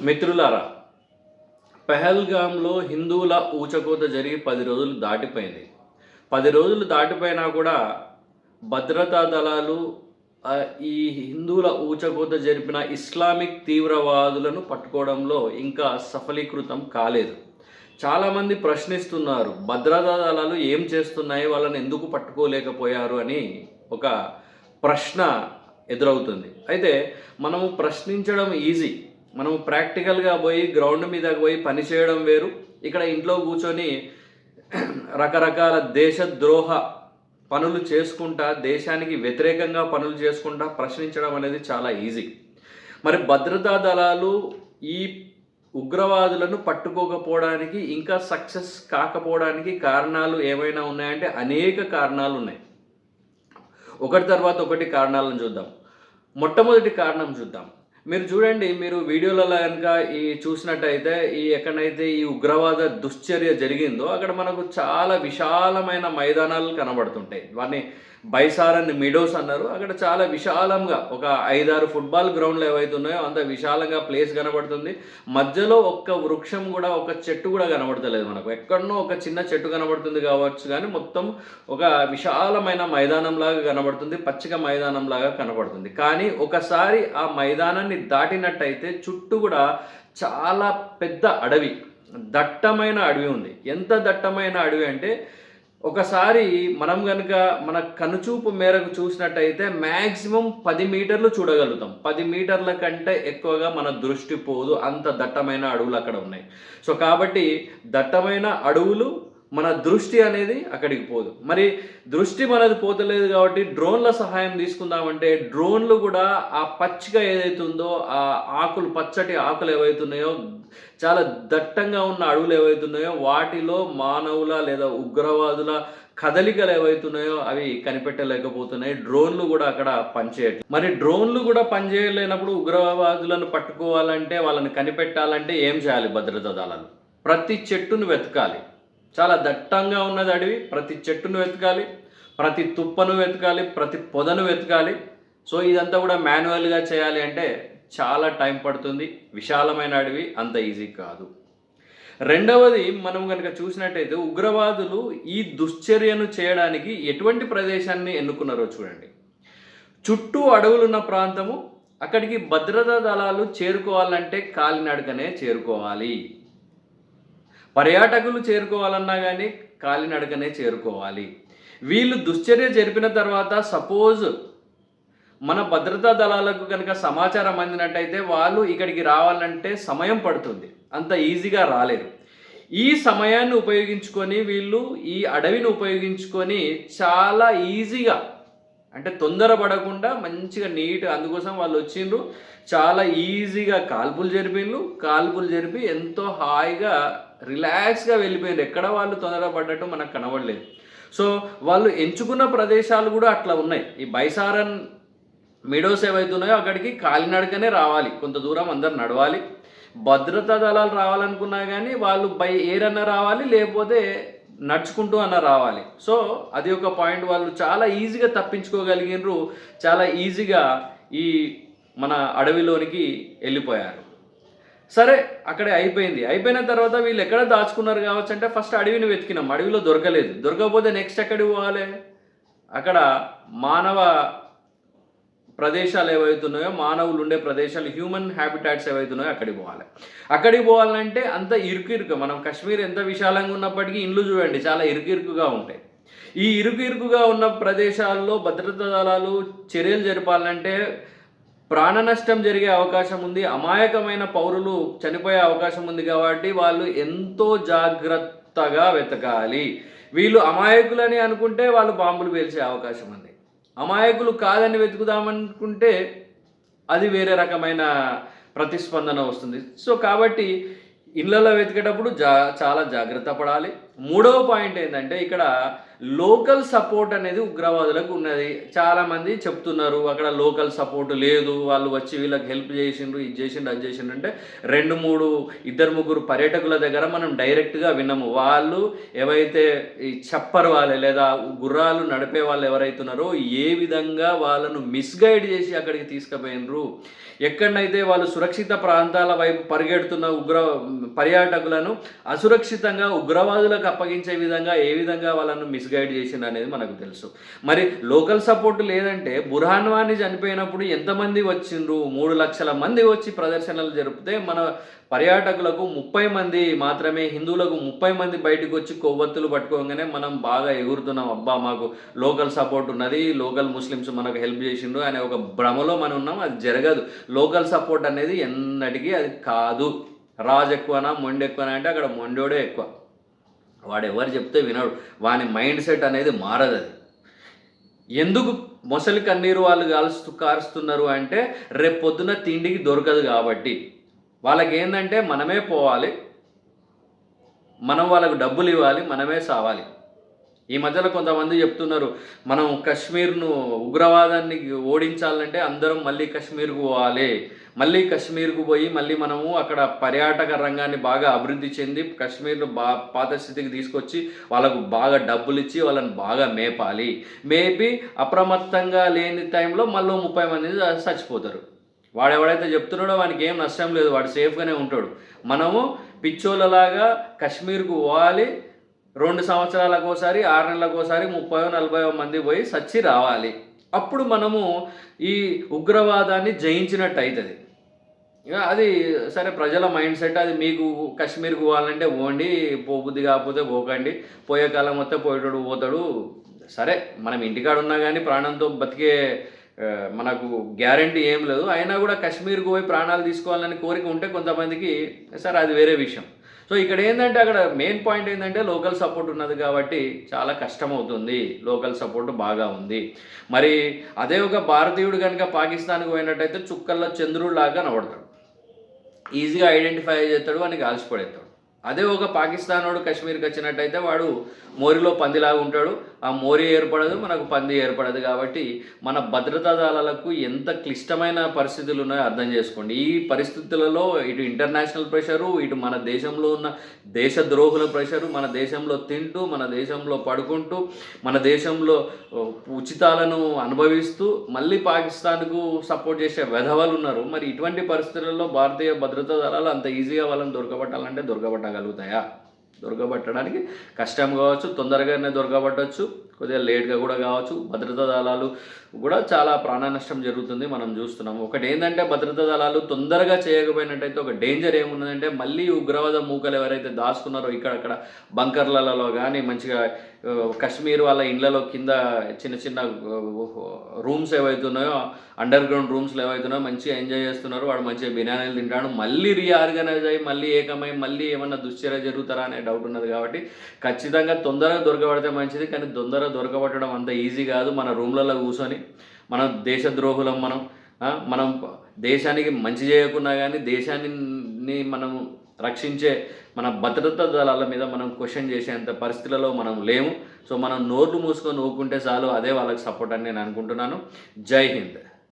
మిత్రులారా పెహల్గాంలో హిందువుల ఊచకోత జరిగి పది రోజులు దాటిపోయింది. పది రోజులు దాటిపోయినా కూడా భద్రతా దళాలు ఈ హిందువుల ఊచకోత జరిపిన ఇస్లామిక్ తీవ్రవాదులను పట్టుకోవడంలో ఇంకా సఫలీకృతం కాలేదు. చాలామంది ప్రశ్నిస్తున్నారు భద్రతా దళాలు ఏం చేస్తున్నాయి వాళ్ళని ఎందుకు పట్టుకోలేకపోయారు అని ఒక ప్రశ్న ఎదురవుతుంది. అయితే మనము ప్రశ్నించడం ఈజీ. మనము ప్రాక్టికల్గా పోయి గ్రౌండ్ మీదకి పోయి పని చేయడం వేరు. ఇక్కడ ఇంట్లో కూర్చొని రకరకాల దేశద్రోహ పనులు చేసుకుంటా దేశానికి వ్యతిరేకంగా పనులు చేసుకుంటా ప్రశ్నించడం అనేది చాలా ఈజీ మరి భద్రతా దళాలు ఈ ఉగ్రవాదులను పట్టుకోకపోవడానికి ఇంకా సక్సెస్ కాకపోవడానికి కారణాలు ఏమైనా ఉన్నాయంటే అనేక కారణాలు ఉన్నాయి. ఒకటి తర్వాత ఒకటి కారణాలను చూద్దాం. మొట్టమొదటి కారణం చూద్దాం. మీరు చూడండి మీరు వీడియోలలో కనుక ఈ చూసినట్టయితే ఈ ఎక్కడైతే ఈ ఉగ్రవాద దుశ్చర్య జరిగిందో అక్కడ మనకు చాలా విశాలమైన మైదానాలు కనబడుతుంటాయి. వాటిని బైసారన్ మిడోస్ అన్నారు. అక్కడ చాలా విశాలంగా ఒక ఐదారు ఫుట్బాల్ గ్రౌండ్లు ఏవైతే ఉన్నాయో అంత విశాలంగా ప్లేస్ కనబడుతుంది. మధ్యలో ఒక్క వృక్షం కూడా ఒక చెట్టు కూడా కనబడతలేదు మనకు. ఎక్కడనో ఒక చిన్న చెట్టు కనబడుతుంది కావచ్చు కానీ మొత్తం ఒక విశాలమైన మైదానం లాగా కనబడుతుంది పచ్చిక మైదానం లాగా కనబడుతుంది. కానీ ఒకసారి ఆ మైదానాన్ని దాటినట్టయితే చుట్టూ కూడా చాలా పెద్ద అడవి దట్టమైన అడవి ఉంది. ఎంత దట్టమైన అడవి అంటే ఒకసారి మనం కనుక మన కనుచూపు మేరకు చూసినట్టయితే మ్యాక్సిమం పది మీటర్లు చూడగలుగుతాం. పది మీటర్ల కంటే ఎక్కువగా మన దృష్టి పోదు. అంత దట్టమైన అడవులు అక్కడ ఉన్నాయి. సో కాబట్టి దట్టమైన అడవులు మన దృష్టి అనేది అక్కడికి పోదు. మరి దృష్టి మనది పోతలేదు కాబట్టి డ్రోన్ల సహాయం తీసుకుందామంటే డ్రోన్లు కూడా ఆ పచ్చిక ఏదైతే ఉందో ఆ ఆకులు పచ్చటి ఆకులు ఏవైతున్నాయో చాలా దట్టంగా ఉన్న అడవులు ఏవైతున్నాయో వాటిలో మానవుల లేదా ఉగ్రవాదుల కదలికలు ఏవైతున్నాయో అవి కనిపెట్టలేకపోతున్నాయి. డ్రోన్లు కూడా అక్కడ పనిచేయట్లేదు మరి డ్రోన్లు కూడా పనిచేయలేనప్పుడు ఉగ్రవాదులను పట్టుకోవాలంటే వాళ్ళని కనిపెట్టాలంటే ఏం చేయాలి భద్రతా దళాలు? ప్రతి చెట్టును వెతకాలి. చాలా దట్టంగా ఉన్నది అడవి. ప్రతి చెట్టును వెతకాలి ప్రతి తుప్పను వెతకాలి ప్రతి పొదను వెతకాలి. సో ఇదంతా కూడా మాన్యువల్గా చేయాలి అంటే చాలా టైం పడుతుంది. విశాలమైన అడవి అంత ఈజీ కాదు. రెండవది మనం కనుక చూసినట్టయితే ఉగ్రవాదులు ఈ దుశ్చర్యను చేయడానికి ఎటువంటి ప్రదేశాన్ని ఎన్నుకున్నారో చూడండి. చుట్టూ అడవులున్న ప్రాంతము అక్కడికి భద్రతా దళాలు చేరుకోవాలంటే కాలినడకనే చేరుకోవాలి. పర్యాటకులు చేరుకోవాలన్నా కానీ కాలినడకనే చేరుకోవాలి. వీళ్ళు దుశ్చర్య జరిపిన తర్వాత సపోజ్ మన భద్రతా దళాలకు కనుక సమాచారం అందినట్టయితే వాళ్ళు ఇక్కడికి రావాలంటే సమయం పడుతుంది. అంత ఈజీగా రాలేరు ఈ సమయాన్ని ఉపయోగించుకొని వీళ్ళు ఈ అడవిని ఉపయోగించుకొని చాలా ఈజీగా అంటే తొందరపడకుండా మంచిగా నీట్ అందుకోసం వాళ్ళు వచ్చిండ్రు. చాలా ఈజీగా కాల్పులు జరిపిండ్రు కాల్పులు జరిపి ఎంతో హాయిగా రిలాక్స్గా వెళ్ళిపోయింది ఎక్కడ వాళ్ళు తొందరపడ్డట్టు మనకు కనబడలేదు. సో వాళ్ళు ఎంచుకున్న ప్రదేశాలు కూడా అట్లా ఉన్నాయి. ఈ బైసారన్ మిడోస్ ఏవైతే ఉన్నాయో అక్కడికి కాలినడకనే రావాలి. కొంత దూరం అందరు నడవాలి. భద్రతా దళాలు రావాలనుకున్నా కానీ వాళ్ళు బై ఎయిర్ అన్న రావాలి లేకపోతే నడుచుకుంటూ అన్న రావాలి. సో అది ఒక పాయింట్ వాళ్ళు చాలా ఈజీగా తప్పించుకోగలిగినరు చాలా ఈజీగా ఈ మన అడవిలోనికి వెళ్ళిపోయారు. సరే అక్కడే అయిపోయింది. అయిపోయిన తర్వాత వీళ్ళు ఎక్కడ దాచుకున్నారు కావచ్చు అంటే ఫస్ట్ అడవిని వెతికినాం. అడవిలో దొరకలేదు. దొరకకపోతే నెక్స్ట్ ఎక్కడికి పోవాలి? అక్కడ మానవ ప్రదేశాలు ఏవైతున్నాయో మానవులు ఉండే ప్రదేశాలు హ్యూమన్ హ్యాబిటాట్స్ ఏవైతున్నాయో అక్కడికి పోవాలి. అక్కడికి పోవాలంటే అంత ఇరుకు ఇరుకు మనం కాశ్మీర్ ఎంత విశాలంగా ఉన్నప్పటికీ ఇండ్లు చూడండి చాలా ఇరుకు ఇరుకుగా ఉంటాయి. ఈ ఇరుకు ఇరుకుగా ఉన్న ప్రదేశాల్లో భద్రతా దళాలు చర్యలు జరపాలంటే ప్రాణ నష్టం జరిగే అవకాశం ఉంది. అమాయకమైన పౌరులు చనిపోయే అవకాశం ఉంది కాబట్టి వాళ్ళు ఎంతో జాగ్రత్తగా వెతకాలి. వీళ్ళు అమాయకులని అనుకుంటే వాళ్ళు బాంబులు పేల్చే అవకాశం ఉంది. అమాయకులు కాదని వెతుకుదామనుకుంటే అది వేరే రకమైన ప్రతిస్పందన వస్తుంది. సో కాబట్టి ఇళ్ళలో వెతికేటప్పుడు జా చాలా జాగ్రత్త పడాలి. మూడవ పాయింట్ ఏంటంటే ఇక్కడ లోకల్ సపోర్ట్ అనేది ఉగ్రవాదులకు ఉన్నది. చాలామంది చెప్తున్నారు అక్కడ లోకల్ సపోర్ట్ లేదు వాళ్ళు వచ్చి వీళ్ళకి హెల్ప్ చేసిండ్రు ఇది చేసిండ్రు అది చేసిండ్రు అంటే రెండు మూడు ఇద్దరు ముగ్గురు పర్యాటకుల దగ్గర మనం డైరెక్ట్గా విన్నాము వాళ్ళు ఏవైతే ఈ చప్పర్ వాళ్ళే లేదా గుర్రాలు నడిపే వాళ్ళు ఎవరైతున్నారో ఏ విధంగా వాళ్ళను మిస్గైడ్ చేసి అక్కడికి తీసుకుపోయినరు. ఎక్కడనైతే వాళ్ళు సురక్షిత ప్రాంతాల వైపు పరిగెడుతున్న ఉగ్ర పర్యాటకులను అసురక్షితంగా ఉగ్రవాదులకు అప్పగించే విధంగా ఏ విధంగా వాళ్ళను మిస్గైడ్ చేసింది అనేది మనకు తెలుసు. మరి లోకల్ సపోర్ట్ లేదంటే బుర్హాన్ వాణి చనిపోయినప్పుడు ఎంతమంది వచ్చిండ్రు? మూడు లక్షల మంది వచ్చి ప్రదర్శనలు జరిపితే మన పర్యాటకులకు ముప్పై మంది మాత్రమే హిందువులకు ముప్పై మంది బయటకు వచ్చి కొవ్వొత్తులు పట్టుకోగానే మనం బాగా ఎగురుతున్నాం. అబ్బా మాకు లోకల్ సపోర్ట్ ఉన్నది లోకల్ ముస్లిమ్స్ మనకు హెల్ప్ చేసిండ్రు అనే ఒక భ్రమలో మనం ఉన్నాం. అది జరగదు. లోకల్ సపోర్ట్ అనేది ఎన్నటికీ అది కాదు. రాజు ఎక్కువనా మొండి ఎక్కువనా అంటే అక్కడ మొండోడే ఎక్కువ. వాడు ఎవరు చెప్తే వినడు. వాని మైండ్ సెట్ అనేది మారదు అది. ఎందుకు మొసలి కన్నీరు వాళ్ళు కాలుస్తూ కారుస్తున్నారు అంటే రేపు పొద్దున తిండికి దొరకదు కాబట్టి. వాళ్ళకి ఏంటంటే మనమే పోవాలి. మనం వాళ్ళకు డబ్బులు ఇవ్వాలి మనమే సావాలి. ఈ మధ్యలో కొంతమంది చెప్తున్నారు మనం కశ్మీర్ను ఉగ్రవాదాన్ని ఓడించాలంటే అందరం మళ్ళీ కశ్మీర్కు పోవాలి. మళ్ళీ కశ్మీర్కు పోయి మళ్ళీ మనము అక్కడ పర్యాటక రంగాన్ని బాగా అభివృద్ధి చెంది కశ్మీర్ను బా పాత స్థితికి తీసుకొచ్చి వాళ్ళకు బాగా డబ్బులు ఇచ్చి వాళ్ళని బాగా మేపాలి. మేపి అప్రమత్తంగా లేని టైంలో మళ్ళీ ముప్పై మంది చచ్చిపోతారు. వాడు ఎవడైతే చెప్తున్నాడో వానికి ఏం నష్టం లేదు. వాడు సేఫ్గానే ఉంటాడు. మనము పిచ్చోళ్ళలాగా కశ్మీర్కు పోవాలి. రెండు సంవత్సరాలకు ఒకసారి ఆరు నెలలకు ఒకసారి ముప్పై నలభై మంది పోయి సచ్చి రావాలి. అప్పుడు మనము ఈ ఉగ్రవాదాన్ని జయించినట్టు అవుతుంది అది సరే ప్రజల మైండ్ సెట్ అది మీకు కాశ్మీర్కి పోవాలంటే పోండి పోబుద్ది కాకపోతే పోకండి. పోయే కాలం వస్తే పోయేటోడు పోతాడు. సరే మనం ఇంటికాడ ఉన్నా కానీ ప్రాణంతో బతికే మనకు గ్యారంటీ ఏం లేదు. అయినా కూడా కాశ్మీర్కి పోయి ప్రాణాలు తీసుకోవాలని కోరిక ఉంటే కొంతమందికి సరే అది వేరే విషయం. సో ఇక్కడ ఏంటంటే అక్కడ మెయిన్ పాయింట్ ఏంటంటే లోకల్ సపోర్ట్ ఉన్నది కాబట్టి చాలా కష్టం అవుతుంది లోకల్ సపోర్ట్ బాగా ఉంది. మరి అదే ఒక భారతీయుడు కనుక పాకిస్తాన్కి పోయినట్టయితే చుక్కల్లో చంద్రుడు లాగా కనబడతాడు. ఈజీగా ఐడెంటిఫై చేస్తాడు వానికి ఆల్చిపడేస్తాడు అదే ఒక పాకిస్తానోడు కాశ్మీర్కి వచ్చినట్టయితే వాడు మోరిలో పందిలాగా ఉంటాడు. ఆ మోరి ఏర్పడదు మనకు పంది ఏర్పడదు కాబట్టి మన భద్రతా దళాలకు ఎంత క్లిష్టమైన పరిస్థితులు ఉన్నాయో అర్థం చేసుకోండి. ఈ పరిస్థితులలో ఇటు ఇంటర్నేషనల్ ప్రెషరు ఇటు మన దేశంలో ఉన్న దేశ ద్రోహుల ప్రెషరు మన దేశంలో తింటూ మన దేశంలో పడుకుంటూ మన దేశంలో ఉచితాలను అనుభవిస్తూ మళ్ళీ పాకిస్తాన్కు సపోర్ట్ చేసే వెధవలు ఉన్నారు. మరి ఇటువంటి పరిస్థితులలో భారతీయ భద్రతా దళాలు అంత ఈజీగా వాళ్ళని దొరకబట్టాలంటే దొరకబట్టగలుగుతాయా దొరకబట్టడానికి కష్టం కావచ్చు తొందరగానే దొరకబట్టచ్చు కొద్దిగా లేట్గా కూడా కావచ్చు భద్రతా దళాలు కూడా చాలా ప్రాణ నష్టం జరుగుతుంది మనం చూస్తున్నాం. ఒకటి ఏంటంటే భద్రతా దళాలు తొందరగా చేయకపోయినట్టయితే ఒక డేంజర్ ఏమున్నదంటే మళ్ళీ ఉగ్రవాద మూకలు ఎవరైతే దాచుకున్నారో ఇక్కడక్కడ బంకర్లలో కానీ మంచిగా కశ్మీర్ వాళ్ళ ఇళ్ళలో కింద చిన్న చిన్న రూమ్స్ ఏవైతున్నాయో అండర్ గ్రౌండ్ రూమ్స్లో ఏవైతున్నాయో మంచిగా ఎంజాయ్ చేస్తున్నారు. వాడు మంచిగా బిర్యానీలు తింటాడు. మళ్ళీ రీఆర్గనైజ్ అయ్యి మళ్ళీ ఏకమై మళ్ళీ ఏమన్నా దుశ్చర్య జరుగుతారా అనే డౌట్ ఉన్నది కాబట్టి ఖచ్చితంగా తొందరగా దొరకబడితే మంచిది కానీ తొందరగా దొరకబట్టడం అంత ఈజీ కాదు. మన రూమ్లలో కూర్చొని మనం దేశద్రోహులం మనం మనం దేశానికి మంచి చేయకున్నా కానీ దేశాన్ని మనం రక్షించే మన భద్రతా దళాల మీద మనం క్వశ్చన్ చేసేంత పరిస్థితులలో మనం లేము. సో మనం నోర్లు మూసుకొని ఊకుంటే చాలు అదే వాళ్ళకి సపోర్ట్ అని నేను అనుకుంటున్నాను. జై హింద్.